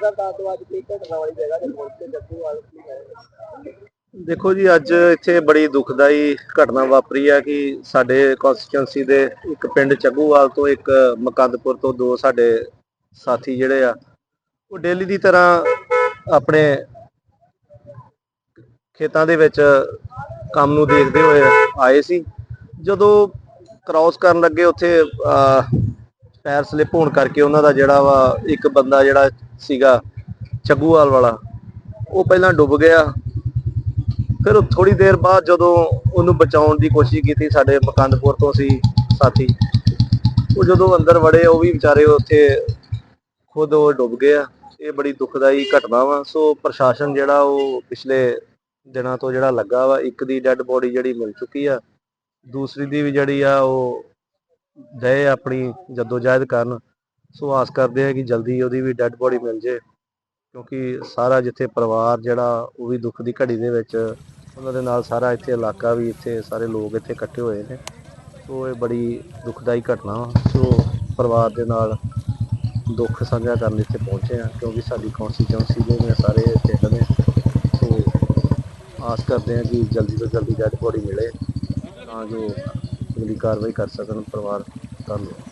ਸਾਹਿਬ ਤਾਂ ਤੋਂ ਅੱਜ ਕੀ ਘਟਨਾ ਵਾਲੀ ਜਗ੍ਹਾ ਤੇ ਪਹੁੰਚੇ ਜੱਗੂ ਵਾਲ ਕੀ ਹੈ। ਦੇਖੋ ਜੀ, ਅੱਜ ਇੱਥੇ ਬੜੀ ਦੁਖਦਾਈ ਘਟਨਾ ਵਾਪਰੀ ਹੈ ਕਿ ਸਾਡੇ ਕਨਸਟੀਟਿਊਂਸੀ ਦੇ ਇੱਕ ਪਿੰਡ ਚੱਗੂਵਾਲ ਤੋਂ ਇੱਕ ਮਕੰਦਪੁਰ ਤੋਂ ਦੋ ਸਾਡੇ ਸਾਥੀ ਜਿਹੜੇ ਆ, ਉਹ ਡੇਲੀ ਦੀ ਤਰ੍ਹਾਂ ਆਪਣੇ ਖੇਤਾਂ ਦੇ ਵਿੱਚ ਕੰਮ ਨੂੰ ਦੇਖਦੇ ਹੋਏ ਆਏ ਸੀ। ਜਦੋਂ ਕ੍ਰਾਸ ਕਰਨ ਲੱਗੇ ਉੱਥੇ ਅਹ, ਪੈਰ ਸਲਿਪ ਹੋਣ ਕਰਕੇ ਉਹਨਾਂ ਦਾ ਜਿਹੜਾ ਵਾ ਇੱਕ ਬੰਦਾ ਜਿਹੜਾ ਸੀਗਾ ਚੱਗੂਵਾਲ ਵਾਲਾ ਉਹ ਪਹਿਲਾਂ ਡੁੱਬ ਗਿਆ। ਫਿਰ ਥੋੜੀ ਦੇਰ ਬਾਅਦ ਜਦੋਂ ਉਹਨੂੰ ਬਚਾਉਣ ਦੀ ਕੋਸ਼ਿਸ਼ ਕੀਤੀ ਸਾਡੇ ਮਕੰਦਪੁਰ ਤੋਂ ਸੀ ਸਾਥੀ ਉਹ ਜਦੋਂ ਅੰਦਰ ਵੜੇ ਉਹ ਵੀ ਵਿਚਾਰੇ ਉੱਥੇ ਖੁਦ ਉਹ ਡੁੱਬ ਗਏ ਆ ਇਹ ਬੜੀ ਦੁਖਦਾਈ ਘਟਨਾ ਵਾ। ਸੋ ਪ੍ਰਸ਼ਾਸਨ ਜਿਹੜਾ ਉਹ ਪਿਛਲੇ ਦਿਨਾਂ ਤੋਂ ਜਿਹੜਾ ਲੱਗਾ ਵਾ ਇੱਕ ਦੀ ਡੈੱਡ ਬੋਡੀ ਜਿਹੜੀ ਮਿਲ ਚੁੱਕੀ ਆ ਦੂਸਰੀ ਦੀ ਵੀ ਜਿਹੜੀ ਆ ਉਹ ਦੇ ਆਪਣੀ ਜਦੋਜਹਿਦ ਕਰਨ, ਸੋ ਆਸ ਕਰਦੇ ਆ ਕਿ ਜਲਦੀ ਉਹਦੀ ਵੀ ਡੈੱਡ ਬੋਡੀ ਮਿਲ ਜੇ, ਕਿਉਂਕਿ ਸਾਰਾ ਜਿੱਥੇ ਪਰਿਵਾਰ ਜਿਹੜਾ, ਉਹ ਵੀ ਦੁੱਖ ਦੀ ਘੜੀ ਦੇ ਵਿੱਚ, ਉਹਨਾਂ ਦੇ ਨਾਲ ਸਾਰਾ ਇੱਥੇ ਇਲਾਕਾ ਵੀ ਇੱਥੇ ਸਾਰੇ ਲੋਕ ਇੱਥੇ ਇਕੱਠੇ ਹੋਏ ਨੇ, ਸੋ ਇਹ ਬੜੀ ਦੁਖਦਾਈ ਘਟਨਾ ਵਾ, ਸੋ ਪਰਿਵਾਰ ਦੇ ਨਾਲ ਦੁੱਖ ਸਾਂਝਾ ਕਰਨ ਇੱਥੇ ਪਹੁੰਚੇ ਆ ਕਿਉਂਕਿ ਸਾਡੀ ਕਨਸਟੀਟਿਊਂਸੀ ਦੇ ਨੇ ਸਾਰੇ ਇੱਥੇ ਨੇ, ਸੋ ਆਸ ਕਰਦੇ ਆ ਕਿ ਜਲਦੀ ਤੋਂ ਜਲਦੀ ਡੈਡ ਬੋਡੀ ਮਿਲੇ, ਤਾਂ ਜੋ ਅਗਲੀ ਕਾਰਵਾਈ ਕਰ ਸਕਣ ਪਰਿਵਾਰ ਧੰਨਵਾਦ।